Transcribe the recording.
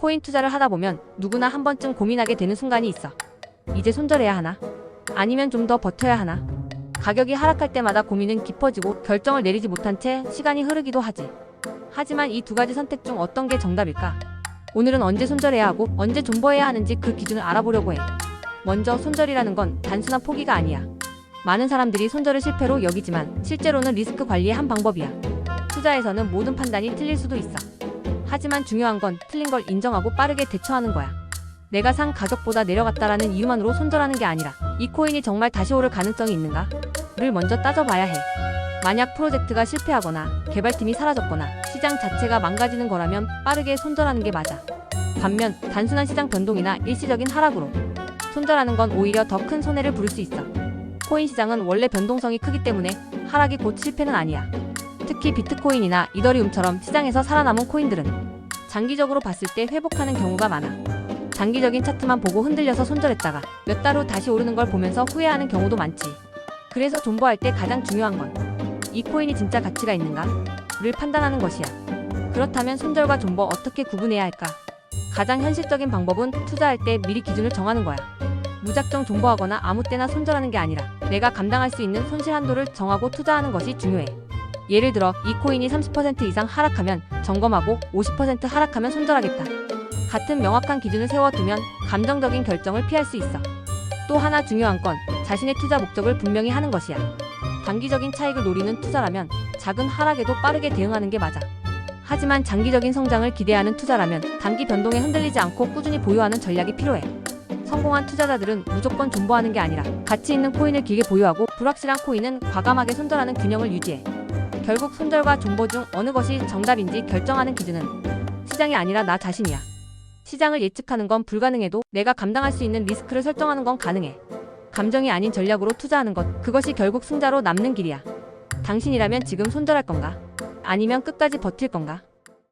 코인 투자를 하다 보면 누구나 한 번쯤 고민하게 되는 순간이 있어. 이제 손절해야 하나? 아니면 좀 더 버텨야 하나? 가격이 하락할 때마다 고민은 깊어지고 결정을 내리지 못한 채 시간이 흐르기도 하지. 하지만 이 두 가지 선택 중 어떤 게 정답일까? 오늘은 언제 손절해야 하고 언제 존버해야 하는지 그 기준을 알아보려고 해. 먼저 손절이라는 건 단순한 포기가 아니야. 많은 사람들이 손절을 실패로 여기지만 실제로는 리스크 관리의 한 방법이야. 투자에서는 모든 판단이 틀릴 수도 있어. 하지만 중요한 건 틀린 걸 인정하고 빠르게 대처하는 거야. 내가 산 가격보다 내려갔다라는 이유만으로 손절하는 게 아니라 이 코인이 정말 다시 오를 가능성이 있는가? 를 먼저 따져봐야 해. 만약 프로젝트가 실패하거나 개발팀이 사라졌거나 시장 자체가 망가지는 거라면 빠르게 손절하는 게 맞아. 반면 단순한 시장 변동이나 일시적인 하락으로 손절하는 건 오히려 더 큰 손해를 부를 수 있어. 코인 시장은 원래 변동성이 크기 때문에 하락이 곧 실패는 아니야. 특히 비트코인이나 이더리움처럼 시장에서 살아남은 코인들은 장기적으로 봤을 때 회복하는 경우가 많아. 장기적인 차트만 보고 흔들려서 손절했다가 몇 달 후 다시 오르는 걸 보면서 후회하는 경우도 많지. 그래서 존버할 때 가장 중요한 건 이 코인이 진짜 가치가 있는가?를 판단하는 것이야. 그렇다면 손절과 존버 어떻게 구분해야 할까? 가장 현실적인 방법은 투자할 때 미리 기준을 정하는 거야. 무작정 존버하거나 아무 때나 손절하는 게 아니라 내가 감당할 수 있는 손실 한도를 정하고 투자하는 것이 중요해. 예를 들어 이 코인이 30% 이상 하락하면 점검하고 50% 하락하면 손절하겠다. 같은 명확한 기준을 세워두면 감정적인 결정을 피할 수 있어. 또 하나 중요한 건 자신의 투자 목적을 분명히 하는 것이야. 단기적인 차익을 노리는 투자라면 작은 하락에도 빠르게 대응하는 게 맞아. 하지만 장기적인 성장을 기대하는 투자라면 단기 변동에 흔들리지 않고 꾸준히 보유하는 전략이 필요해. 성공한 투자자들은 무조건 존버하는 게 아니라 가치 있는 코인을 길게 보유하고 불확실한 코인은 과감하게 손절하는 균형을 유지해. 결국 손절과 존버 중 어느 것이 정답인지 결정하는 기준은 시장이 아니라 나 자신이야. 시장을 예측하는 건 불가능해도 내가 감당할 수 있는 리스크를 설정하는 건 가능해. 감정이 아닌 전략으로 투자하는 것, 그것이 결국 승자로 남는 길이야. 당신이라면 지금 손절할 건가? 아니면 끝까지 버틸 건가?